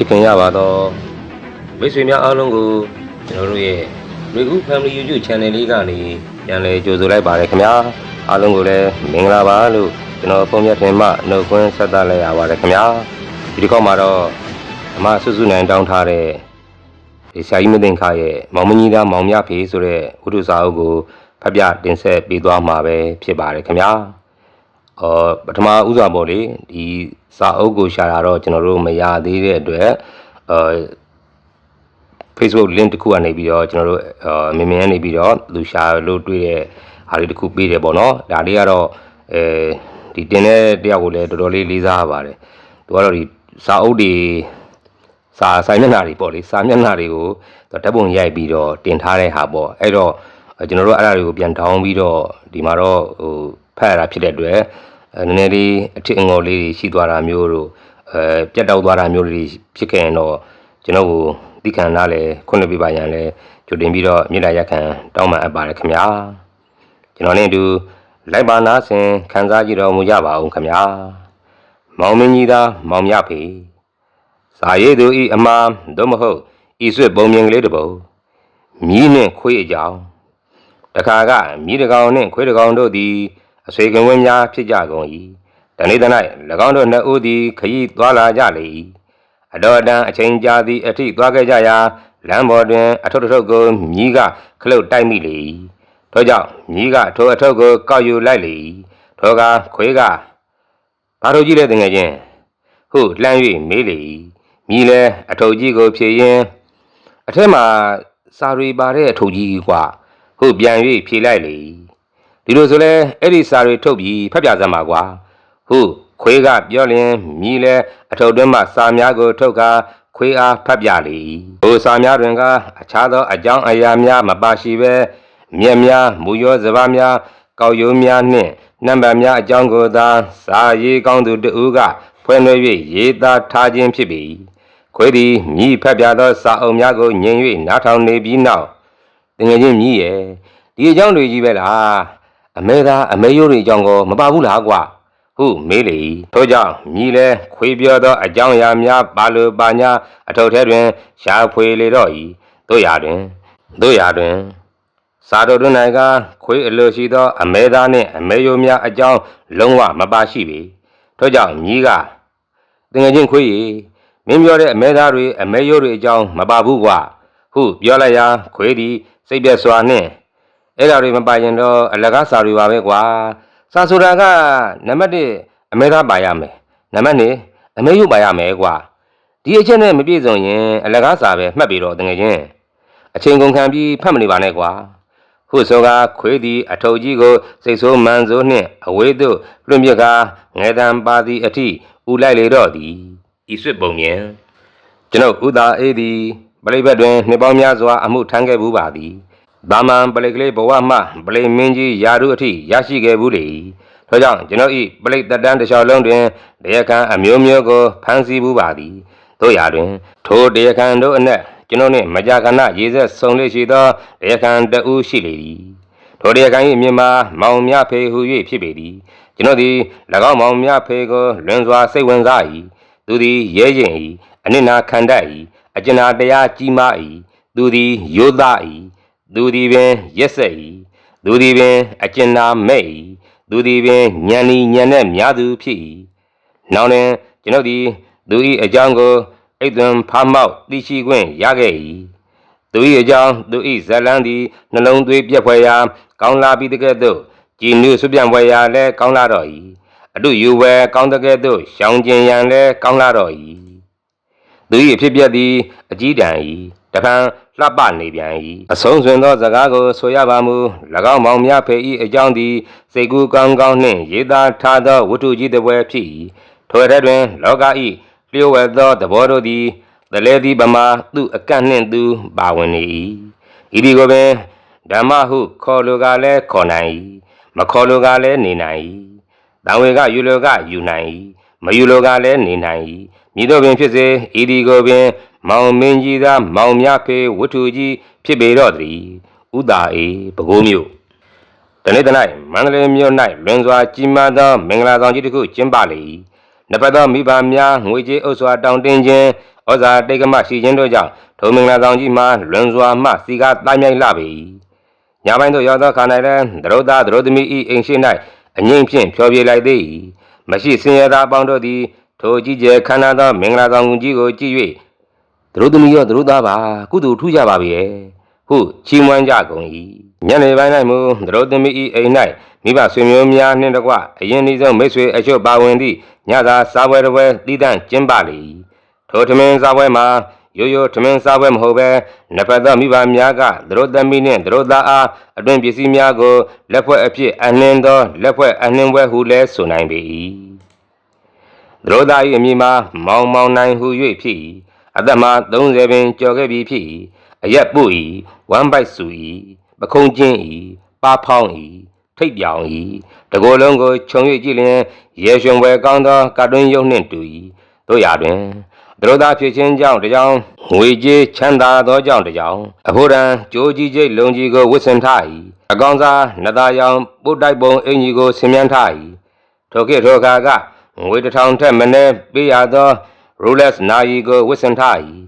ချစ်ခင်ရပါတော့မိတ်ဆွေများအားလုံးကိုကျွန်တော်တို့ရဲ့ Regu Family YouTube Channel လေးကနေပြန်လည်ကြိုဆိုလိုက်ပါတယ်ခင်ဗျာအားလုံးကိုလည်းမင်္ဂလာပါလို့ကျွန်တော်ပုံမြတ်တင်မှနှုတ်ခွန်းဆက်သလိုက်ရပါတယ်ခင်ဗျာဒီတစ်ခေါက်မှာတော့အမဆွစုနိုင်တောင်းထားတဲ့ဒီဆရာကြီးမသိင်ခါရဲ့မောင်မကြီးသားမောင်မြဖေးဆိုတဲ့ဝတ္ထုစာအုပ်ကိုဖတ်ပြတင်ဆက်ပေးသွားမှာပဲဖြစ်ပါတယ်ခင်ဗျာ အော်ပထမဥစွာပေါ့လေဒီစာအုပ်ကိုရှာတာတော့ကျွန်တော်တို့မရသေးတဲ့အတွက်အာ Facebook link တစ်ခုကနေပြီးတော့ကျွန်တော်တို့အာမင်းမင်းကနေပြီးတော့လူရှာလို့တွေ့တဲ့ဟာလေးတစ်ခုပေးတယ်ပေါ့နော်ဒါလေးကတော့အဲဒီတင်တဲ့တယောက်ကိုလည်းတော်တော်လေးလေးစားရပါတယ်သူကတော့ဒီစာအုပ်တွေစာဆိုင်မျက်နှာတွေပေါ့လေစာမျက်နှာတွေကိုသူဓာတ်ပုံရိုက်ပြီးတော့တင်ထားတဲ့ဟာပေါ့အဲ့တော့ကျွန်တော်တို့အဲ့ဒါတွေကိုပြန်ထောင်းပြီးတော့ဒီမှာတော့ဟိုဖတ်ရတာဖြစ်တဲ့အတွက်အဲ နည်းနည်းလေးအထစ်အငေါ်လေးတွေရှိသွားတာမျိုးတို့အဲပြတ်တောက်သွားတာမျိုးတွေဖြစ်ခဲ့ရင်တော့ကျွန်တော်ကိုတိခံလာလဲခွင့်လွှတ်ပေးပါရန်လဲကြိုတင်ပြီးတော့မြေလာရက်ခံတောင်းပန်အပ်ပါတယ်ခင်ဗျာကျွန်တော်နဲ့အတူလိုက်ပါနာဆင်ခန်းစားကြည့်တော်မူကြပါအောင်ခင်ဗျာမောင်မင်းကြီးသားမောင်မြဖေစာရေးသူဤအမှားသို့မဟုတ်ဤဆွတ်ပုံမြင်ကလေးတစ်ပုဒ်မြီးနှင့်ခွေးအကြောင်းတခါကမိတကောင်နှင့်ခွေးတကောင်တို့သည် အဆွေကံဝင်းများဖြစ်ကြကုန်၏တနေ့တ၌၎င်းတို့နှစ်ဦးသည်ခရီးသွားလာကြလေ၏အတော်အတန်အချိန်ကြာသည့်အထိသွားခဲ့ကြရာလမ်းပေါ်တွင်အထုပ်တစ်ထုပ်ကိုမြည်ကခလုတ်တိုက်မိလေ၏ထို့ကြောင့်မြည်ကထိုအထုပ်ကိုကောက်ယူလိုက်လေ၏ထိုကခွေးကဘာတို့ကြည့်လဲတငယ်ချင်းဟုလှမ်း၍မေးလေ၏မြည်လည်းအထုပ်ကြီးကိုဖြေရင်းအထက်မှာစာရီပါတဲ့အထုပ်ကြီးကွာဟုပြန်၍ဖြေလိုက်လေ ဒီလိုဆိုလဲအဲ့ဒီစာတွေထုတ်ပြီးဖတ်ပြစမ်းပါကွာဟုခွေးကပြောလျင်မြည်လဲအထုပ်တွင်းမှစာများကိုထုတ်ကာခွေးအားဖတ်ပြလေဟိုစာများတွင်ကအခြားသောအကြောင်းအရာများမပါရှိပဲမြက်များမူရောစပါးများကောက်ရိုးများနှင့်နံပါတ်များအကြောင်းကိုသာစာရေးကောင်းသူတဦးကဖွင့်လွှဲ၍ရေးသားထားခြင်းဖြစ်ပြီခွေးသည်မြည်ဖတ်ပြသောစာအုပ်များကိုညင်၍နားထောင်နေပြီးနောက်တကယ်ချင်းမြည်ရဲ့ဒီအကြောင်းတွေကြီးပဲလား အမေသားအမေရိုးတွေအကြောင်းကိုမပါဘူးလားကွာဟုမေးလေထို့ကြောင့်မြည်လဲခွေပြောသောအကြောင်းအရာများပါလိုပါညာအထုပ်ထဲတွင်ရှားဖွေလေတော့၏တို့ရာတွင်တို့ရာတွင်စာတော်တွင်၌ကခွေအလိုရှိသော အမေသားနှင့်အမေရိုးများအကြောင်းလုံးဝမပါရှိပေထို့ကြောင့်မြည်ကတကယ်ချင်းခွေရီမင်းပြောတဲ့အမေသားတွေအမေရိုးတွေအကြောင်းမပါဘူးကွာဟုပြောလိုက်ရာခွေးသည်စိတ်ပြက်စွာနှင့် အဲ့ဒါတွေမပါရင်တော့အလကားစာတွေပါပဲကွာစာဆိုတာကနံပါတ်1အမေသားပါရမယ်နံပါတ်2အမေရုပ်ပါရမယ်ကွာဒီအချက်နဲ့မပြည့်စုံရင်အလကားစာပဲမှတ်ပြီးတော့တကယ်ချင်းအချိန်ကုန်ခံပြီးဖတ်မနေပါနဲ့ကွာဟုဆိုကခွေးသည်အထုပ်ကြီးကိုစိတ်ဆိုးမှန်ဆိုးနှင့်အဝေးသို့လွင့်ပြကငယ်တံပါသည်အထိဥလိုက်လေတော့သည်ဤဆွတ်ပုံမြင်ကျွန်ုပ်ဥသာအေးသည်ပလိဘက်တွင်နှစ်ပေါင်းများစွာအမှုထမ်းခဲ့ဘူးပါသည်။ ဒါမှန်ပလိကလေးဘဝမှပလိမင်းကြီးယာရုအထိရရှိခဲ့ဘူးလေ။ထို့ကြောင့်ကျွန်ုပ်ဤပလိတက်တန်းတစ်လျှောက်လုံးတွင်တရားခံအမျိုးမျိုးကိုဖမ်းဆီးဘူးပါသည်။တို့ရာတွင် ထိုတရားခံတို့အနက်ကျွန်ုပ်နှင့်မကြာခဏရေဆက်ဆုံလေးရှိသောတရားခံတဦးရှိလေသည်။ထိုတရားခံ၏မြင်မှာမောင်မြဖေဟူ၍ဖြစ်ပေသည်။ကျွန်ုပ်သည်၎င်းမောင်မြဖေကိုလွန်စွာစိတ်ဝင်စား၏။သူသည်ရဲရင်၏အနစ်နာခံတတ်၏အကျဉ်းနာတရားကြီးမား၏သူသည်ယောသား၏ သူသည်ပင်ရက်ဆက်၏သူသည်ပင်အကျဉ်းနာမဲ့၏သူသည်ပင်ညံဤညံနဲ့များသူဖြစ်၏နောက်တွင်ကျွန်ုပ်သည်သူ၏အကြောင်းကိုအိတ်သွင်ဖားမောက်သိရှိခွင့်ရခဲ့၏သူ၏အကြောင်းသူ၏ဇလန်းသည်နှလုံးသွေးပြက်ဖွယ်ရာကောင်းလာပြီးတကဲ့သို့ကြည်နုဆွပြန်ဖွယ်ရာလည်းကောင်းလာတော့၏အတုယူဝဲကောင်းတကဲ့သို့ရှောင်ကျင်ရန်လည်းကောင်းလာတော့၏သူ၏အဖြစ်ပြက်သည်အကြီးတန်း၏တဖန် လှပနေပြန်၏အဆုံးစွန်သောစကားကိုဆိုရပါမူ၎င်းမောင်များဖေ၏အကြောင်းသည်စိတ်ကူးကောင်းကောင်းနှင့်ရေးသားထားသောဝတ္ထုကြီးတစ်ပွဲဖြစ်၏ထိုရက်တွင် လောက၏လျှို့ဝှက်သောသဘောတို့သည်တလဲသည်ပမာသူ့အကန့်နှင့်သူပါဝင်နေ၏ဤဒီကိုပင်ဓမ္မဟုခေါ်လိုကလည်းခေါ်နိုင်၏မခေါ်လိုကလည်းနေနိုင်၏တံဝေကယူလိုကယူနိုင်၏မယူလိုကလည်းနေနိုင်၏မြည်တို့ပင်ဖြစ်စေဤဒီကိုပင် မောင်မင်းကြီးသားမောင်မြဖေဝတ္ထုကြီးဖြစ်ပေတော့သည်ဥတာအေပဲခူးမြို့တနေ့တ၌မန္တလေးမြို့၌လွန်စွာကြီးမားသောမင်္ဂလာဆောင်ကြီးတစ်ခုကျင်းပလေ၏နှစ်ပတ်သောမိဘများငွေကြေးဥစ္စာတောင်းတင်းခြင်းဩဇာတိတ်ကမရှိခြင်းတို့ကြောင့်ထုံမင်္ဂလာဆောင်ကြီးမှာလွန်စွာမှစီကားတိုင်းမြိုက်လာပြီညပိုင်းသို့ရောက်သောခါ၌လည်းသရုတ်သားသရုတ်သမီးဤအိမ်ရှိ၌အငိမ့်ဖြင့်ဖြောပြေလိုက်သည်မရှိစင်ရသားအပေါင်းတို့သည်ထိုကြီးကျယ်ခမ်းနားသောမင်္ဂလာဆောင်ကြီးကိုကြည့်၍ သရုတ်သမီးရောသရုတ်သားပါကုသိုလ်ထူးကြပါပြီရဲ့ဟုချီးမွမ်းကြကုန်၏ညနေပိုင်း၌မူသရုတ်သမီးဤအိမ်၌မိဘဆွေမျိုးများနှင့်တကွအရင်ဤဆုံးမိတ်ဆွေအချို့ပါဝင်သည့်ညသာစားပွဲတစ်ပွဲတည်တံ့ကျင်းပလေ၏ထိုထမင်းစားပွဲမှာရိုးရိုးထမင်းစားပွဲမဟုတ်ဘဲနှစ်ဖက်သောမိဘများကသတို့သမီးနှင့်သတို့သားအားအတွင်ပစ္စည်းများကိုလက်ဖွဲ့အဖြစ်အနှင်းသောလက်ဖွဲ့အနှင်းပွဲဟုလည်းဆိုနိုင်ပေ၏သတို့သား၏အမည်မှာမောင်မောင်နိုင်ဟု၍ဖြစ်၏ အသက်မှာ30ပင်ကျော်ခဲ့ပြီဖြစ်၏အရက်ပု၏ဝမ်းပိုက်စု၏ပခုံးချင်း၏ပါဖောင်း၏ထိတ်ပြောင်၏တကိုယ်လုံးကိုခြုံ၍ကြည့်လျင်ရေရွှင်ပွဲကောင်းသောကာတွင်းရုပ်နှင့်တူ၏တို့ရာတွင်သတို့သားဖြစ်ခြင်းကြောင့်တကြောင်ငွေကြေးချမ်းသာသောကြောင့်တကြောင်အဖို့ရန်ကြိုးကြီးကျိတ်လုံကြီးကိုဝစ်ဆင်ထား၏အကောင်စားနတ်သားရောင်ပုတ်တိုက်ပုံအင်ကြီးကိုဆင်မြန်းထား၏ထိုခေတ်ထိုအခါကငွေတစ်ထောင်ထက်မနည်းပေးရသော Rolex နာယီကိုဝစ်ဆင်ထား၏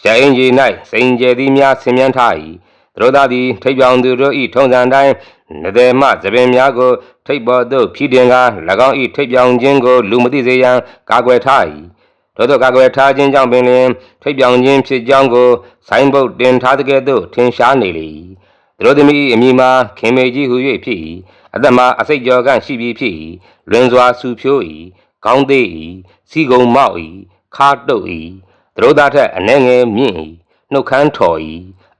ရှာအင်ကြီး၌စိန်ကျဲသည်များဆင်မြန်းထား၏သတို့သားသည် ထိပ်ပြောင်သူတို့၏ထုံးစံတိုင်းနသည်မှသပင်များကို ထိပ်ပေါ်သို့ဖြီးတင်ကား၎င်း၏ထိပ်ပြောင်ခြင်းကို လူမသိစေရန်ကာကွယ်ထား၏ထို့သောကာကွယ်ထားခြင်းကြောင့်ပင်လျှင်ထိပ်ပြောင်ခြင်းဖြစ်ကြောင်းကိုဆိုင်းဘုတ်တင်ထားတဲ့ကဲ့သို့ထင်ရှားနေလေ၏သတို့သမီး၏အမည်မှာခင်မေကြီးဟု၍ဖြစ်၏အသက်မှာအစိတ်ကြောကန့်ရှိပြီးဖြစ်၏လွင်စွာဆူဖြိုး၏ခေါင်းသေး၏ စီကုံမောက်၏ခါတုတ်၏သတို့သားထက်အနှဲငယ်မြင့်၏နှုတ်ခမ်းထော်၏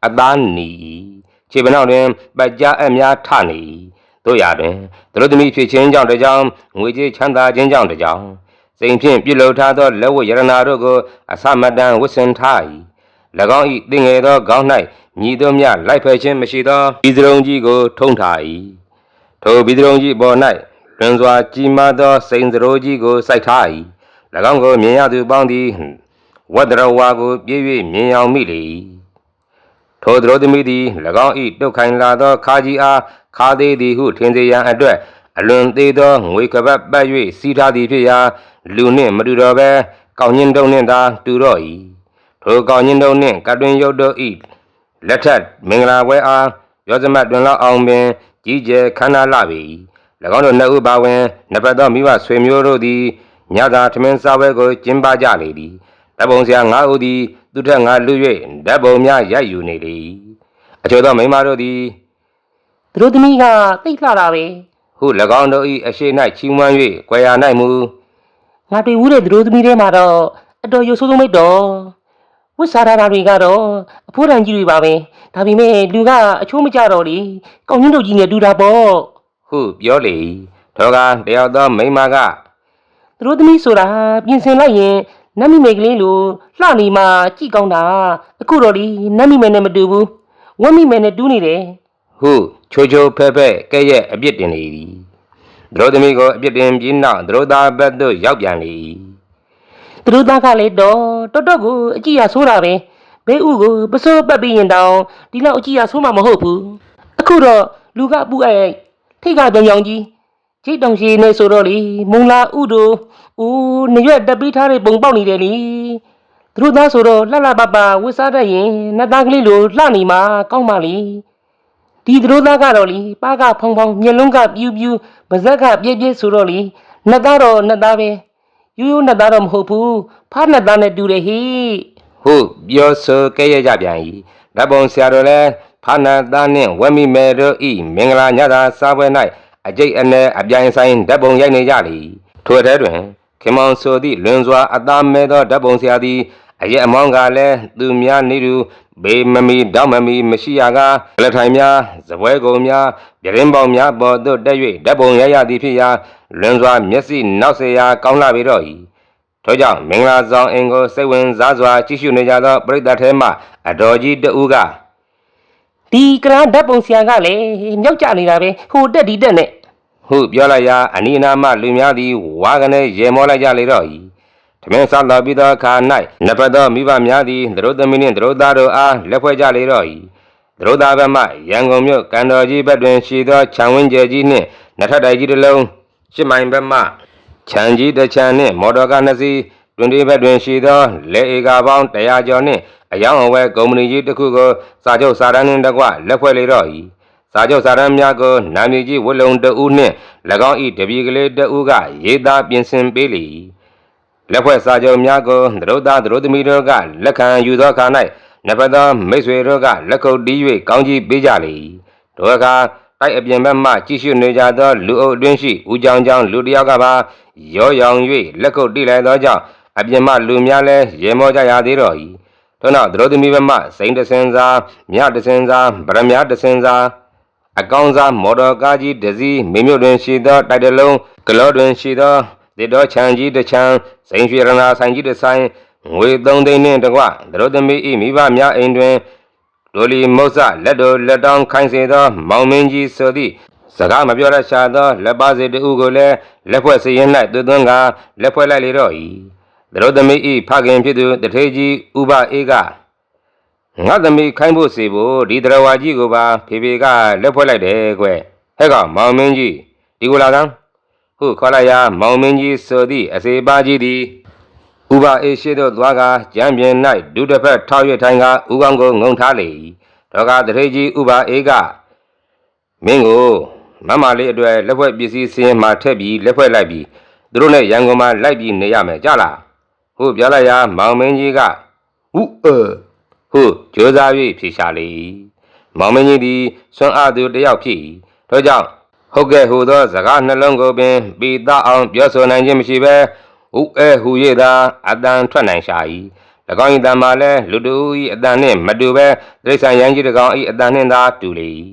အသားနီ၏ခြေပနောက်တွင်ပတ်ကြားအပ်များထနေ၏တို့ရာတွင်သတို့သမီးဖြစ်ခြင်းကြောင့်တကြောင်ငွေကြေးချမ်းသာခြင်းကြောင့်တကြောင်စိန်ဖြင့်ပြုလုပ်ထားသောလက်ဝတ်ရတနာတို့ကိုအစမတန်ဝတ်ဆင်ထား၏၎င်း၏တင်ငယ်သောခေါင်း၌ညီတို့မြလိုက်ဖယ်ခြင်းမရှိသောဤစရုံကြီးကို ထုံထား၏ထိုဘီစရုံကြီးပေါ်၌လွန်စွာကြီးမားသောစိန်စရိုးကြီးကိုစိုက်ထား၏၎ င်းကိုမြင်ရသူပေါင်းသည်ဝတ္တရဝါကိုပြည့်၍မြင်အောင်မိလေ၏ထိုသတို့သမီးသည်၎င်း၏တုတ်ခိုင်လာသောခါကြီးအားခါသေးသည်ဟုထင်စေရန်အတွက်အလွန်သေးသောငွေကပတ်ပတ်၍စီးထားသည်ဖြစ်ရာလူနှင့်မတူတော့ဘဲကောင်းညင်းတုံနှင့်သာတူတော့၏ထိုကောင်းညင်းတုံနှင့်ကတွင်ရုပ်တို့၏လက်ထက်မင်္ဂလာပွဲအားရောစမတ်တွင်လောက်အောင်ပင်ကြီးကျယ်ခမ်းနားလှပေ၏၎င်းတို့နှစ်ဦးပါဝင်နှစ်ပတ်သောမိဘဆွေမျိုးတို့သည် ညသာထမင်းစားပွဲကိုကျင်းပကြလေသည်ဓပုံဆရာ၅ဦးသည် သူထက်ငါလူ၍ဓပုံများရိုက်ယူနေလေ၏အချို့သောမိန်းမတို့သည်သူတို့သမီးကသိတ်လှတာပဲဟု၎င်းတို့၏အရှိ၌ချီးမွမ်း၍ကြွယ်ရာ၌မူငါတွေ့ဘူးတဲ့သူတို့သမီးတွေမှာတော့အတော်ရုပ်ဆိုးဆုံးမိတ်တော်ဝတ်စားရတာတွေကတော့အဖိုးတန်ကြီးတွေပါပဲဒါပေမဲ့လူကအချိုးမကြတော့လေကောင်းကြီးတို့ကြီးနဲ့တူတာပေါ့ဟုပြောလေ၏ထောကတယောက်သောမိန်းမက သူတို့သမီးဆိုတာပြင်ဆင်လိုက်ရင်နတ်မိမယ်ကလေးလိုလှနေမှကြည့်ကောင်းတာအခုတော့လေနတ်မိမယ်နဲ့မတူဘူးဝက်မိမယ်နဲ့တူးနေတယ်ဟုချိုချိုဖဲဖဲကဲ့ရဲ့အပြစ်တင်လေသည်သတို့သမီးကိုအပြစ်တင်ပြီးနောက်သတို့သားဘက်သို့ရောက်ပြန်လေ၏သူတို့သားကလည်းတော့တော်တော်ကိုအကြည့်ရဆိုးတာပဲဘဲဥကိုပစိုးပတ်ပြီးရင်တောင်ဒီလောက်အကြည့်ရဆိုးမှမဟုတ်ဘူးအခုတော့လူကပူအိုက်ထိတ်ကကြောင်ကြောင် ကြီးချိတ်တောင်ရှိနေဆိုတော့လေမုံလာဥတို့ဦးနရွက်တက်ပြီးထားတဲ့ပုံပေါက်နေတယ်လေသူတို့သားဆိုတော့လှလှပပဝစ်စားတတ်ရင်နတ်သားကလေးလိုလှနေမှာကောင်းပါလေဒီသူတို့သားကတော့လေပါကဖုံဖုံမျက်လုံးကပြူးပြူးပါဇက်ကပြည့်ပြည့်ဆိုတော့လေနတ်သားတော့နတ်သားပဲရိုးရိုးနှစ်သားတော့မဟုတ်ဘူးဖားနှစ်သားနဲ့တူတယ်ဟိဟုပြောဆိုကဲ့ရဲ့ကြပြန်၏ဓပုံဆရာတို့လည်းဖာနာသားနှင့်ဝက်မိမယ်တို့ဤမင်္ဂလာညသာစားပွဲ၌ အကျိတ်အနယ်အပြိုင်ဆိုင်ဓပုံရိုက်နေကြလေထိုထဲတွင်ခင်မောင်ဆိုသည့်လွန်စွာအသားမဲသောဓပုံဆရာသည်အရက်အမောင်းကလည်းသူများနေသူဘေးမမီတောက်မမီမရှိရကလက်ထိုင်များဇပွဲကုံများပြရင်ပေါင်များပေါ်သို့တက်၍ဓပုံရိုက်ရသည်ဖြစ်ရာလွန်စွာမျက်စိနောက်เสียရာကောင်းလာပြီတော့၏ထို့ကြောင့်မင်္ဂလာဆောင်အင်ကိုစိတ်ဝင်စားစွာကြည့်ရှုနေကြသောပရိသတ်ထဲမှအတော်ကြီးတဦးက ဒီကရန်ဓာတ်ပုံဆရာကလည်းမြောက်ကြနေတာပဲဟိုတက်ဒီတက်နဲ့ ဟုပြောလိုက်ရာအနီးအနားမှလူများသည်ဝါကနေရေမောလိုက်ကြလေတော့၏ထမင်းစားတော်ပြီးသောအခါ၌နှစ်ဖက်သောမိဘများသည်သတို့သမီးနှင့်သတို့သားတို့အားလက်ဖွဲ့ကြလေတော့၏သတို့သားဘက်မှရန်ကုန်မြို့ကန်တော်ကြီးဘက်တွင်ရှိသောခြံဝင်းကျဲကြီးနှင့်နှစ်ထပ်တိုက်ကြီးတစ်လုံးရှစ်မိုင်ဘက်မှခြံကြီးတစ်ခြံနှင့်မော်တော်ကားနှစ်စီးတွင်ဒီဘက်တွင်ရှိသောလက်ဧကပေါင်း100ကျော်နှင့်အယောင်အဝဲကုမ္ပဏီကြီးတစ်ခုကိုစာချုပ်စာတမ်းနှင့်တကွလက်ဖွဲ့လေတော့၏ စာချုပ်စာတမ်းများကိုနာမည်ကြီးဝတ်လုံတဦးနှင့်၎င်း၏တပည့်ကလေးတဦးကရေးသားပြင်ဆင်ပေးလေ၏လက်ဖွဲ့စာချုပ်များကိုသရုပ်သားသရုပ်သမီးတို့ကလက်ခံယူသောအခါ၌နဖက်သောမိတ်ဆွေတို့ကလက်ခုပ်တီး၍ကောင်းကြီးပေးကြလေ၏တို့အခါတိုက်အပြင်ဘက်မှကြည့်ရှုနေကြသောလူအုပ်အတွင်းရှိဦးကြောင်ကြောင်လူတစ်ယောက်ကပါရောရောင်၍လက်ခုပ်တီးလိုက်သောကြောင့်အပြင်မှလူများလည်းရေမောကြရသေးတော့၏ထို့နောက်သရုပ်သမီးဘက်မှစိန်တစင်စာမြတစင်စာဗရမ ्या တစင်စာ အကောင်းစားမော်တော်ကားကြီးတစ်စီးမိမြို့တွင်ရှိသောတိုက်တလုံးဂလောတွင်ရှိသောတေတော်ချံကြီးတစ်ချံစိန်ရွှေရနာဆိုင်ကြီးတစ်ဆိုင်ငွေ၃သိန်းနှင့်တကွသရုတ်သမီး၏မိဘများအိမ်တွင်ဒိုလီမုတ်ဆလက်တော်လက်တောင်းခိုင်းစေသော မောင်မင်းကြီးဆိုသည့်စကားမပြောရရှာသောလက်ပါစေတူကိုလည်းလက်ဖွဲ့စရင်၌သွသွင်းကလက်ဖွဲ့လိုက်လေတော့၏သရုတ်သမီး၏ဖခင်ဖြစ်သူတထေးကြီးဥပအေးက ငါသမီးခိုင်းဖို့စီဖို့ဒီတရဝါကြီးကိုပါဖေဖေကလက်ဖွဲ့လိုက်တယ်ကွဟဲ့ကောင်မောင်မင်းကြီးဒီကိုလာကန်းဟုခေါ်လိုက်ရာမောင်မင်းကြီးဆိုသည့်အစေပါကြီးသည်ဥပအေရှိတို့သွားကကြမ်းပြင်၌ဒုတစ်ဖက်ထောက်ရထိုင်ကဥကောင်ကိုငုံထားလေ၏တော့ကတရေကြီးဥပအေကမင်းကိုမမလေးအတွက်လက်ဖွဲ့ပစ္စည်းစင်းမှထက်ပြီးလက်ဖွဲ့လိုက်ပြီးသူတို့နဲ့ရန်ကုန်မှာလိုက်ပြီးနေရမယ်ကြလားဟုတ်ပြောလိုက်ရာမောင်မင်းကြီးကဥအဲ ဟုကြိုးစား၍ဖြေရှာလေ၏မောင်မင်းကြီးသည်ဆွမ်းအားသူတစ်ယောက်ဖြစ်၏ထို့ကြောင့်ဟုတ်ကဲ့ဟူသောစကားနှလုံးကိုပင်ပေသအောင်ပြောဆိုနိုင်ခြင်းမရှိဘဲဥအဲဟူ၍သာအတန်ထွက်နိုင်ရှာ၏၎င်း၏တန်မှာလည်းလူတူ၏အတန်နှင့်မတူဘဲတိရစ္ဆာန်ရန်ကြီးတစ်ကောင်၏အတန်နှင့်သာတူလေ၏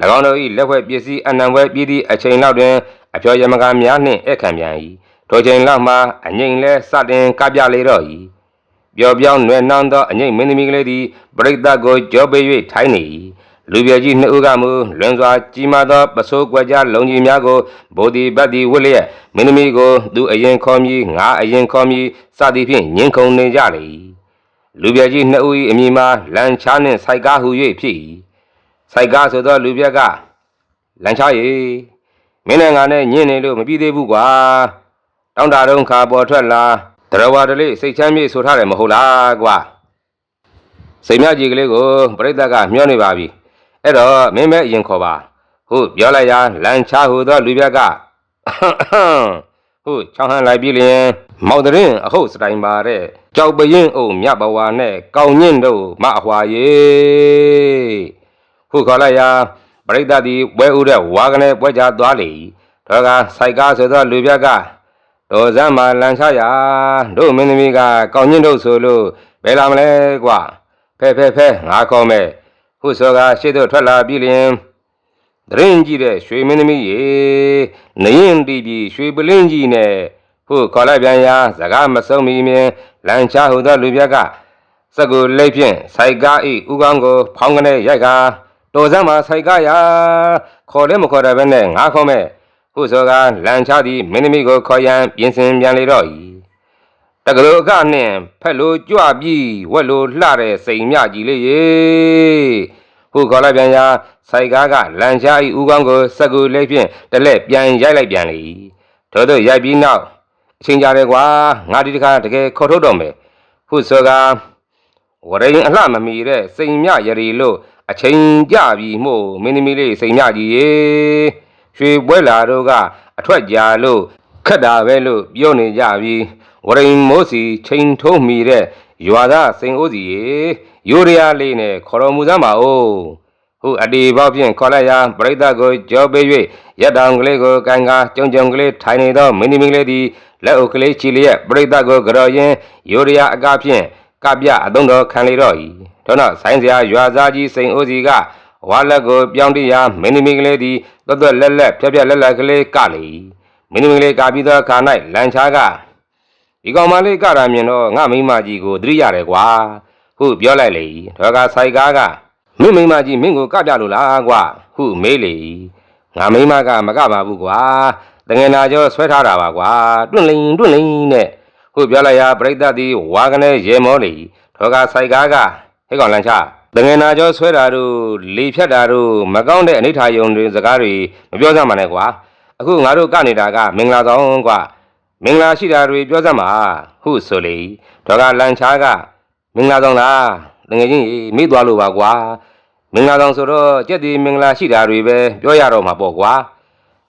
၎င်းတို့၏လက်ဖွဲ့ပစ္စည်းအနံဝဲပြည်သည့်အချိန်လောက်တွင်အဖျော်ယမကာများနှင့်ဧကန်ပြန်၏ထိုချိန်လောက်မှအငိမ့်လဲစတင်ကပြလေတော့၏ ပျော်ပြောင်းနွယ်နှောင်းသောအငိမ့်မင်းသမီးကလေးသည်ပရိသတ်ကိုကြောပေး၍ထိုင်းနေ၏လူပြည့်ကြီးနှစ်ဦးကမူလွန်စွာကြီးမားသောပစိုးကွက်ကြားလုံကြီးများကိုဗောဓိပတ္တိဝတ်လျက်မင်းသမီးကိုသူအရင်ခေါ်မည်ငါအရင်ခေါ်မည်စသည်ဖြင့်ညှင်းခုန်နေကြလေ၏လူပြည့်ကြီးနှစ်ဦး၏အမည်မှာလန်ချားနှင့်စိုက်ကားဟူ၍ဖြစ်၏စိုက်ကားဆိုသောလူပြည့်ကလန်ချားရေမင်းနဲ့ငါနဲ့ညှင်းနေလို့မပြီးသေးဘူးကွာတောင်းတာတုံးခါပေါ်ထွက်လာ တရဝါတလေးစိတ်ချမ်းမြေ့ဆိုထားတယ်မဟုတ်လားကွာစိတ်မြကြီးကလေးကိုပြိတ္တကမျောနေပါပြီအဲ့တော့မင်းပဲအရင်ခေါ်ပါဟုတ်ပြောလိုက်ရာလန်ချားဟူသောလူပြတ်ကဟုတ်ချောင်းဟန်လိုက်ပြီလျင်မောက်တရင်အဟုတ်စတိုင်ပါတဲ့ကြောက်ပရင်အုံမြဘဝနဲ့ကောင်းညင့်တို့မအဟွာရေဟုတ်ခေါ်လိုက်ရာပရိသတ်သည်ပွဲဥတဲ့ဝါကနေပွဲကြသွားလေဒေါကစိုက်ကားဆိုသောလူပြတ်က တော်စမ်းမှာလန်ချရာတို့မင်းသမီးကကောင်းညင့်တို့ဆိုလို့ဘယ်လာမလဲကွာဖဲဖဲဖဲငါခေါ်မယ်ဟုတ်ဆိုကရှေ့သို့ထွက်လာပြီလျင်ဒရင်ကြီးတဲ့ရွှေမင်းသမီးရေနရင်တီးပြီးရွှေပလင်းကြီးနဲ့ဖို့ခေါ်လိုက်ပြန်ရာစကားမဆုံးမီမြင်လန်ချဟူသောလူပြက်ကစက်ကိုလိတ်ဖြင့်စိုက်ကားဤဥကောင်းကို ဖောင်းကနေရိုက်ကတော်စမ်းမှာစိုက်ကားရာခေါ်လည်းမခေါ်တယ်ပဲနဲ့ငါခေါ်မဲ့ ဖို့ဆိုကလန်ချသည်မင်းသမီးကိုခေါ်ရန်ပြင်ဆင်ပြန်လေတော့၏တကယ်အကနှင့်ဖက်လိုကြွပြီးဝက်လိုလှတဲ့စိန်မြကြီးလေးရေဟုခေါ်လိုက်ပြန်ရာစိုက်ကားကလန်ရှားဤဥကောင်းကိုစက်ကူလေးဖြင့်တလက်ပြန်ရိုက်လိုက်ပြန်လေထို့သောရိုက်ပြီးနောက်အချိန်ကြတယ်ကွာငါဒီတစ်ခါတကယ်ခေါ်ထုတ်တော့မယ်ဟုဆိုကာဝရိန်အလှမမီတဲ့စိန်မြရရီလို့အချိန်ကြပြီမို့မင်းသမီးလေးစိန်မြကြီးရေ ရွှေပွဲလာတို့ကအထွက်ကြာလို့ခက်တာပဲလို့ပြောနေကြပြီဝရိန်မိုးစီချိန်ထုံးမိတဲ့ရွာသားစိန်အိုးစီရေရိုးရရလေးနဲ့ခေါ်တော်မူစမ်းပါဦးဟုအတီပေါက်ဖြင့်ခေါ်လိုက်ရာပရိသတ်ကိုကြောပေး၍ရက်တောင်ကလေးကိုကန်ကားကြုံကြုံကလေးထိုင်နေသောမင်းသမီးကလေးသည်လက်အုပ်ကလေးချီလျက်ပရိသတ်ကိုကြော်ရင်းရိုးရရအကားဖြင့်ကပြအသုံးတော်ခံလေတော့၏ထို့နောက်ဆိုင်းစရာရွာသားကြီးစိန်အိုးစီကဝါလက်ကိုပြောင်းတိရာမင်းသမီးကလေးသည် သွတ်သွတ်လက်လက်ဖြက်ဖြက်လက်လက်ကလေးကလေ၏မင်းသမီးကလေးကပြီးသောအခါ၌လန်ချားကဒီကောင်မလေးကတာမြင်တော့ငါမိန်းမကြီးကိုသတိရတယ်ကွာဟုပြောလိုက်လေ၏ဒေါကဆိုင်ကားကမင်းမိန်းမကြီးမင်းကိုကပြလို့လားကွာဟုမေးလေ၏ငါမိန်းမကမကပါဘူးကွာတငယ်နာကျော်ဆွဲထားတာပါကွာတွန့်လိန်တွန့်လိန်နဲ့ဟုပြောလိုက်ရာပြိတ္တသည်ဝါကနေရေမောလေ၏ဒေါကဆိုင်ကားကဟဲ့ကောင်လန်ချ တငယ်နာကျော်ဆွဲတာတို့လေဖြတ်တာတို့မကောင်းတဲ့အနိဋ္ဌာယုံတွေစကားတွေမပြောစမ်းပါနဲ့ကွာအခုငါတို့ကနေတာကမင်္ဂလာဆောင်ကွာမင်္ဂလာရှိတာတွေပြောစမ်းပါဟုဆိုလေဒေါကလန်ချာကမင်္ဂလာဆောင်လားတကယ်ချင်းမေ့သွားလို့ပါကွာမင်္ဂလာဆောင်ဆိုတော့ကြက်ဒီမင်္ဂလာရှိတာတွေပဲပြောရတော့မှာပေါ့ကွာ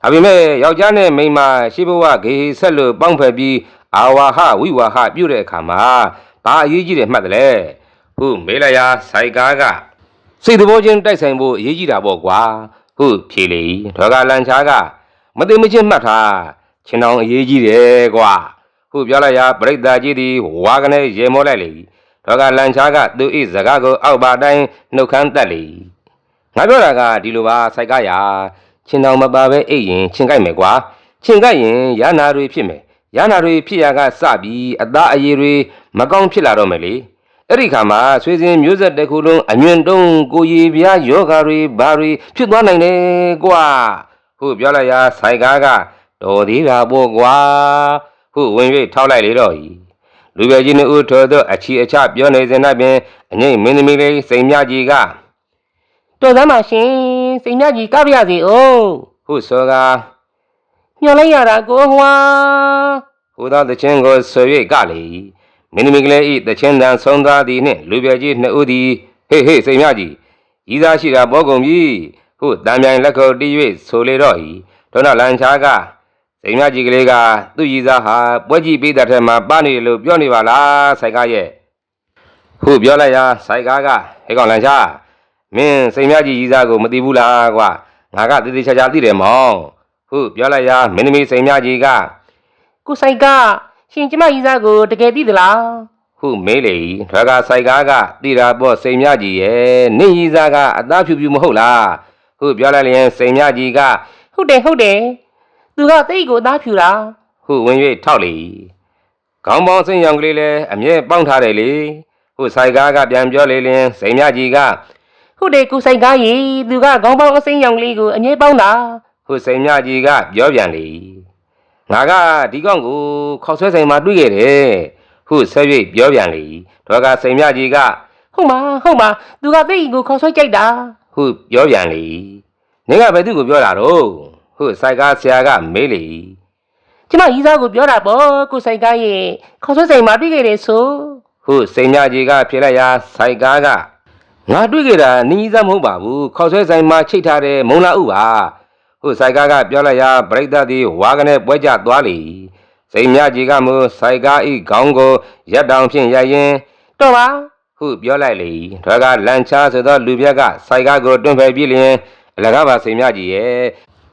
ဒါပေမဲ့ယောက်ျားနဲ့မိန်းမရှိဘဝဂေဆက်လို့ပေါင်းဖက်ပြီးအာဝါဟဝိဝါဟပြုတဲ့အခါမှာဘာအရေးကြီးတယ်မှတ်တယ်လဲ ဟုမေးလိုက်ရာစိုက်ကားကစိတ်တဘောချင်းတိုက်ဆိုင်ဖို့အရေးကြီးတာပေါ့ကွာဟုတ်ဖြေလေဒေါကလန်ချာကမသိမချင်းမှတ်ထားချင်းတော်အရေးကြီးတယ်ကွာဟုတ်ပြောလိုက်ရပြိတ္တာကြီးသည်ဝါကနေရေမောလိုက်လေဒေါကလန်ချာကသူဤစကားကိုအောက်ပါတိုင်းနှုတ်ခမ်းတက်လေငါပြောတာကဒီလိုပါစိုက်ကရချင်းတော်မပါပဲအိတ်ရင်ချင်းကြိုက်မယ်ကွာချင်းကြိုက်ရင်ရနာတွေဖြစ်မယ်ရနာတွေဖြစ်ရကစပြီးအသားအရည်တွေမကောင်းဖြစ်လာတော့မယ်လေ အဲ့ဒီခါမှာဆွေစဉ်မျိုးဆက်တစ်ခုလုံးအညွန့်တုံးကိုရီပြားယောဂါတွေဘာတွေဖြစ်သွားနိုင်တယ်ကွာဟုတ်ပြောလိုက်ရာဆိုင်ကားကတော်သေးတာပေါ့ကွာဟုတ်ဝင်၍ထောက်လိုက်လေတော့ဤလူပဲကြီးနှစ်ဦးထော်သောအချီအချပြောနေစဉ်၌ပင်အငိမ့်မင်းသမီးလေးစိန်မြကြီးကတော်စမ်းပါရှင်စိတ်မြကြီးကပြရစီအောင်ဟုတ်စောကညှော်လိုက်ရတာကိုဟွာဟိုသောတခြင်းကိုဆွ၍ကလေ မင်းသမီးကလေးဤတခြင်းတန်ဆုံးသားသည်နှင့်လူပဲကြီးနှစ်ဦးသည်ဟေးဟေးစိန်မြကြီးဤသားရှိတာပေါ်ကုန်ပြီဟုတ်တံမြိုင်လက်ခုပ်တီး၍ဆိုလေတော့ဤဒေါနလန်ချာကစိန်မြကြီးကလေးကသူ့ရည်သားဟာပွဲကြည့်ပေးတဲ့ထက်မှာပါနေတယ်လို့ပြောနေပါလားဆိုင်ကားရဲ့ဟုတ်ပြောလိုက်ရာဆိုင်ကားကဟဲ့ကောင်လန်ချာမင်းစိန်မြကြီးရည်သားကိုမသိဘူးလားကွာငါကတည်တည်ချာချာသိတယ်မောင်ဟုတ်ပြောလိုက်ရာမင်းသမီးစိန်မြကြီးကကိုဆိုင်က ရှင်ကျမကြီးစားကိုတကယ်သိသလားဟုမေးလေ၏ထွက်ကဆိုင်ကားကတိတာပေါ့စိန်မြကြီးရဲ့နင့်ကြီးစားကအသားဖြူဖြူမဟုတ်လားဟုပြောလိုက်လျင်စိန်မြကြီးကဟုတ်တယ်ဟုတ်တယ်သူကသိတ်ကိုသားဖြူတာဟုဝင်၍ထောက်လေ၏ခေါင်းပေါင်းစိန်ရောင်ကလေးလည်းအမြဲပေါင်းထားတယ်လေဟုဆိုင်ကားကပြန်ပြောလေလျင်စိန်မြကြီးကဟုတ်တယ်ကိုဆိုင်ကရေသူကခေါင်းပေါင်းအစိမ်းရောင်လေးကိုအငြိပေါင်းတာဟုစိန်မြကြီးကပြောပြန်လေ၏ ငါကဒီကောင်ကိုခေါက်ဆွဲဆိုင်မှာတွေ့ခဲ့တယ်ဟုဆက်၍ပြောပြန်လေ၏ထွက်ကစိန်မြကြီးကဟုတ်မှာဟုတ်မှာသူကသိတ်ကိုခေါ်ဆွဲကြိုက်တာဟုပြောပြန်လေ။နင်ကဘယ်သူကိုပြောတာတော့ဟုစိုက်ကားဆရာကမေးလေကျမကြီးစားကိုပြောတာပေါ့ကိုဆိုင်ကရေခေါ်ဆွဲဆိုင်မှာတွေ့ခဲ့တယ်ဆို။ဟုစိန်မြကြီးကဖြေလိုက်ရာစိုက်ကားကငါတွေ့ကြတာနင်းကြီးသားမဟုတ်ပါဘူး။ခေါက်ဆွဲဆိုင်မှာချိတ်ထားတဲ့မုံလာဥပါ။ ဟုစိုက်ကားကပြောလိုက်ရာပရိသတ်သည်ဝါကနေပွဲကြသွားလေ။စိန်မြကြီးကမူစိုက်ကားဤခေါင်းကိုရက်တောင်ဖြင့်ရိုက်ရင်တော့ပါဟုပြောလိုက်လေ။ဒါကလန်ချာဆိုသောလူပြက်ကစိုက်ကားကိုတွန့်ဖယ်ပြီးလျင်အလကားပါစိန်မြကြီးရဲ့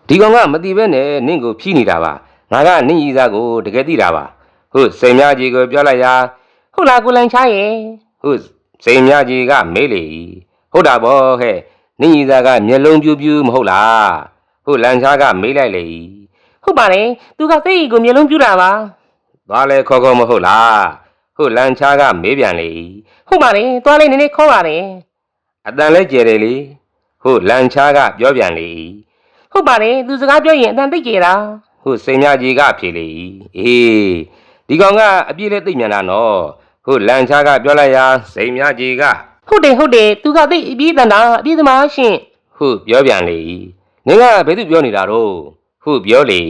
ဒီကောင်ကမတိပဲနဲ့နင့်ကိုဖြီးနေတာပါငါကနင့်ကြီးသားကိုတကယ်သိတာပါဟုတ်စိန်မြကြီးကိုပြောလိုက်ရာဟုတ်လားကိုလန်ချာရေဟုတ်စိန်မြကြီးကမေးလေဟုတ်တာဗောဟဲ့နင့်ကြီးသားကမျက်လုံးပြူးပြူးမဟုတ်လား ဟုတ်လန်ချားကမေးလိုက်လေဟုတ်ပါတယ်သူကသိတ်ကိုမျိုးလုံးပြူတာပါသွားလဲခေါ်ခေါ်မဟုတ်လားဟုတ်လန်ချားကမေးပြန်လေဟုတ်ပါတယ်သွားလေးနည်းနည်းခေါ်ပါတယ်အတန်လဲကျယ်တယ်လေဟုတ်လန်ချားကပြောပြန်လေဟုတ်ပါတယ်သူစကားပြောရင်အတန်သိတ်ကြတာဟုတ်စိန်မြကြီးကဖြေလေအေးဒီကောင်ကအပြည့်လဲသိမြန်တာနော်ဟုတ်လန်ချားကပြောလိုက်ရာစိန်မြကြီးကဟုတ်တယ်ဟုတ်တယ်သူကသိတ်အပြေးတန်တာအပြေးသမားရှင်ဟုပြောပြန်လေ နင်ကဘယ်သူပြောနေတာတော့ဟုပြောလေ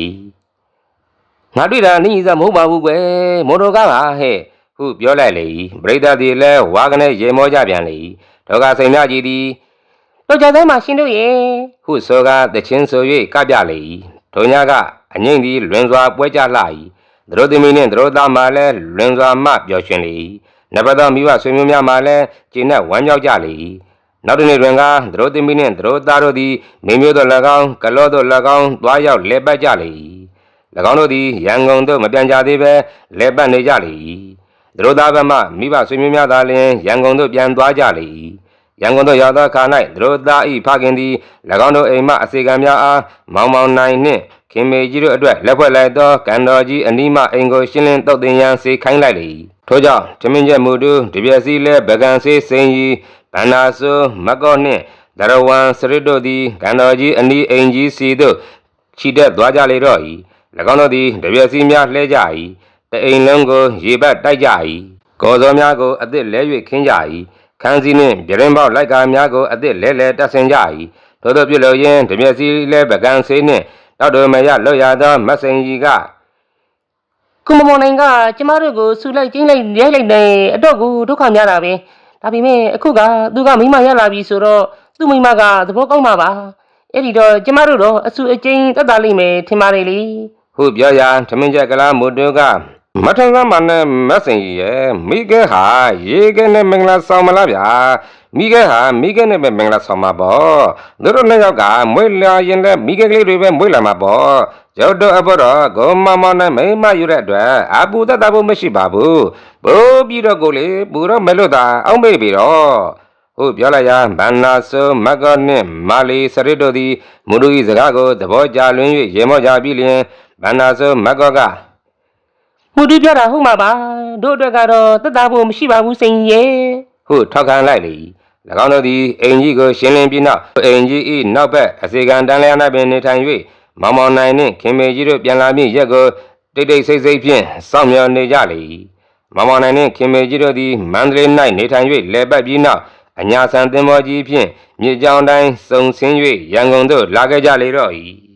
ငါတွေ့တာနင်းကြီးစားမဟုတ်ပါဘူးကွယ်မော်တော်ကားပါဟဲ့ဟုပြောလိုက်လေပရိသတ်ဒီလဲဝါကနေရေမောကြပြန်လေဒေါကစိန်မြကြီးသည်တော့ကြတဲ့မှာရှင်တို့ရေဟုဆိုကားတချင်းဆို၍ကပြလေဒုံညာကအငိမ့်သည်လွင်စွာပွဲကြလှ၏သတို့သမီးနှင့်သတို့သားမှလည်းလွင်စွာမှပျော်ရွှင်လေနဘတော်မိဘဆွေမျိုးများမှလည်းကျင့်နဲ့ဝမ်းမြောက်ကြလေ နောက်တစ်နေ့တွင်ကသတို့သမီးနှင့်သတို့သားတို့သည်မိမျိုးတို့၎င်းကလောတို့၎င်းသွားရောက်လဲပတ်ကြလေ၎င်းတို့သည်ရန်ကုန်သို့မပြန်ကြသေးပဲလဲပတ်နေကြလေသတို့သားဘက်မှမိဘဆွေမျိုးများသာလျှင်ရန်ကုန်သို့ပြန်သွားကြလေရန်ကုန်သို့ရောက်သောအခါ၌သတို့သားဤဖခင်သည်၎င်းတို့အိမ်မှအစေခံများအားမောင်မောင်နိုင်နှင့်ခင်မေကြီးတို့အတွက်လက်ဖွဲ့လိုက်သောကံတော်ကြီးအနီးမှအိမ်ကိုရှင်းလင်းတုတ်တင်ရန်စေခိုင်းလိုက်လေ၏ ထို့ကြောင့်ဓမင်းချက်မူတူတပြက်စီလဲဗကန်စေးစိန်ကြီးဗန္နာဆုမကော့နှင့်ဒရဝံစရစ်တို့သည်ကံတော်ကြီးအနီးအိမ်ကြီးစီသို့ခြိတက်သွားကြလေတော့၏၎င်းတို့သည်တပြက်စီများလှဲကြ၏တအိမ်လုံးကိုရေပတ်တိုက်ကြ၏ကော်စောများကိုအသစ်လဲ၍ခင်းကြ၏ခန်းစည်းနှင့်ပြရင်ပေါက်လိုက်ကာများကိုအသစ်လဲလဲတက်ဆင်ကြ၏ထို့သောပြုလို့ရင်တမျက်စီလဲပကံဆေးနှင့်တောက်တော်မရလွတ်ရသောမတ်စိန်ကြီးက ကိုမမောင်နိုင်ကကျမတို့ကိုဆူလိုက်ကျင်းလိုက်ရိုက်လိုက်နေအတော့ကိုဒုက္ခများတာပဲဒါပေမဲ့အခုကသူကမိမရလာပြီဆိုတော့သူ့မိမကသဘောကောင်းမှာပါအဲ့ဒီတော့ကျမတို့တော့အဆူအကျင်းတက်တာလိမ့်မယ်ထင်ပါတယ်လေဟုပြောရာထမင်းချက်ကလာမိုတိုက မထန်ကမနဲ့မက်ဆင်ကြီးရဲ့မိခဲဟာရေခဲနဲ့မင်္ဂလာဆောင်မလားဗျာမိခဲဟာမိခဲနဲ့ပဲမင်္ဂလာဆောင်မှာပေါ့သူတို့နှစ်ယောက်ကမွေးလာရင်လည်းမိခဲကလေးတွေပဲမွေးလာမှာပေါ့ကျောက်တော့အဖို့တော့ဂုံမမောင်နဲ့မိမယူတဲ့အတွက်အပူသက်တာဖို့မရှိပါဘူးဘိုးပြီးတော့ကိုလေပူတော့မလွတ်တာအောင်းမေ့ပြီတော့ဟုတ်ပြောလိုက်ရဗန္နာဆုမက္ကောနှင့်မာလီစရစ်တို့သည်မူလူ၏စကားကိုသဘောကျလွင်၍ရေမောကြပြီးလျင်ဗန္နာဆုမက္ကော ကမှုတူပြောတာဟုတ်မှာပါတို့အတွက်ကတော့တက်တာဖို့မရှိပါဘူးစိန်ကြီးရဲ့ဟုထောက်ခံလိုက်လေ၎င်းတို့သည်အိမ်ကြီးကိုရှင်းလင်းပြီးနောက်အိမ်ကြီး၏နောက်ဘက်အစီကံတန်လျာ၌ပင်နေထိုင်၍မောင်မောင်နိုင်နှင့်ခင်မေကြီးတို့ပြန်လာမည့်ရက်ကိုတိတ်တိတ်ဆိတ်ဆိတ်ဖြင့်စောင့်မျှော်နေကြလေမောင်မောင်နိုင်နှင့်ခင်မေကြီးတို့သည်မန္တလေး၌နေထိုင်၍လဲပတ်ပြီးနောက်အညာဆန်သင်္ဘောကြီးဖြင့်မြေကြောင်တိုင်းစုံဆင်း၍ရန်ကုန်သို့လာခဲ့ကြလေတော့၏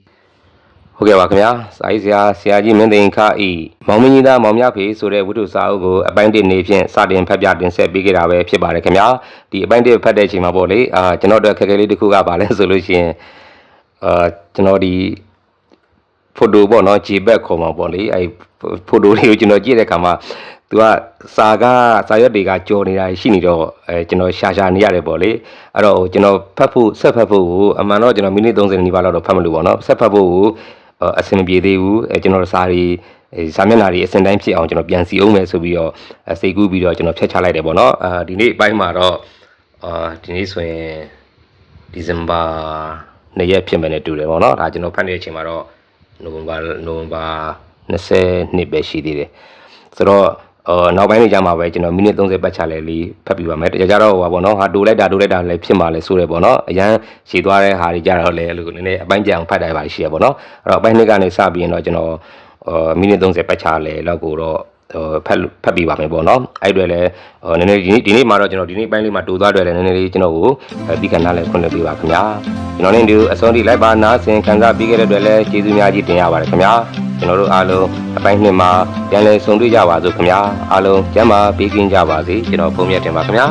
ဟုတ်ကဲ့ပါခင်ဗျာစာရေးဆရာဆရာကြီးမင်းသိန်ခဤမောင်မင်းကြီးသားမောင်မြဖေဆိုတဲ့ဝိတုစာအုပ်ကိုအပိုင်းတစ်နေဖြင့်စတင်ဖတ်ပြတင်ဆက်ပေးခဲ့တာပဲဖြစ်ပါတယ်ခင်ဗျာဒီအပိုင်းတစ်ဖတ်တဲ့အချိန်မှာပေါ့လေအာကျွန်တော်တို့အခက်အခဲလေးတစ်ခုကပါလဲဆိုလို့ရှိရင်အာကျွန်တော်ဒီဖိုတိုပေါ့နော်ဂျီဘက်ခေါ်မှာပေါ့လေအဲဖိုတိုလေးကိုကျွန်တော်ကြည့်တဲ့အခါမှာသူကစာကစာရွက်တွေကကြော်နေတာရှိနေတော့အဲကျွန်တော်ရှာရှာနေရတယ်ပေါ့လေအဲ့တော့ကျွန်တော်ဖတ်ဖို့ဆက်ဖတ်ဖို့ကိုအမှန်တော့ကျွန်တော်မိနစ်30နီးပါးလောက်တော့ဖတ်မလို့ပေါ့နော်ဆက်ဖတ်ဖို့ကို အဆင်မပြေသေးဘူးအဲကျွန်တော်စာတွေစာမျက်နှာတွေအစင်တိုင်းဖြစ်အောင်ကျွန်တော်ပြန်စီအောင်မယ်ဆိုပြီးတော့စိတ်ကူးပြီးတော့ကျွန်တော်ဖျက်ချလိုက်တယ်ပေါ့နော်အာဒီနေ့အပိုင်းမှာတော့အာဒီနေ့ဆိုရင်ဒီဇင်ဘာ2ရက်ဖြစ်မယ်နဲ့တူတယ်ပေါ့နော်ဒါကျွန်တော်ဖတ်နေတဲ့အချိန်မှာတော့နိုဝင်ဘာနိုဝင်ဘာ20နှစ်ပဲရှိသေးတယ်ဆိုတော့ အော်နောက်ပိုင်းနေကြမှာပဲကျွန်တော်မိနစ်30ပတ်ချလဲလေးဖတ်ပြပါမယ်တကယ်ကြတော့ဟိုပါပေါ့နော်ဟာတိုးလိုက်တာတိုးလိုက်တာလည်းဖြစ်မှာလဲဆိုရဲပေါ့နော်အရန်ရှည်သွားတဲ့ဟာတွေကြတော့လဲအဲ့လိုနည်းနည်းအပိုင်းပြန်ဖတ်တာပါရှိရပေါ့နော်အဲ့တော့အပိုင်းနှစ်ကနေစပြီးရင်တော့ကျွန်တော်အော်မိနစ်30ပတ်ချလဲလောက်ကိုတော့ဟိုဖတ်ဖတ်ပြပါမယ်ပေါ့နော်အဲ့အတွေလည်းဟိုနည်းနည်းဒီနေ့ဒီနေ့မှာတော့ကျွန်တော်ဒီနေ့ပိုင်းလေးမှာတူသွားတယ်လည်းနည်းနည်းလေးကျွန်တော်ကိုပြီးကနားလဲခွင့်လွှတ်ပေးပါခင်ဗျာကျွန်တော်လည်းဒီအစောတိလိုက်ပါနားဆင်ခံစားပြီးခဲ့တဲ့အတွက်လည်းကျေးဇူးများကြီးတင်ရပါတယ်ခင်ဗျာ ကျွန်တော်တို့အားလုံးအပိုင်းနှစ်မှာပြန်လည်ဆုံတွေ့ကြပါစို့ခင်ဗျာအားလုံးကျမ်းမာပေးကင်းကြပါစေကျွန်တော်ဖုန်းမြတ်တင်ပါခင်ဗျာ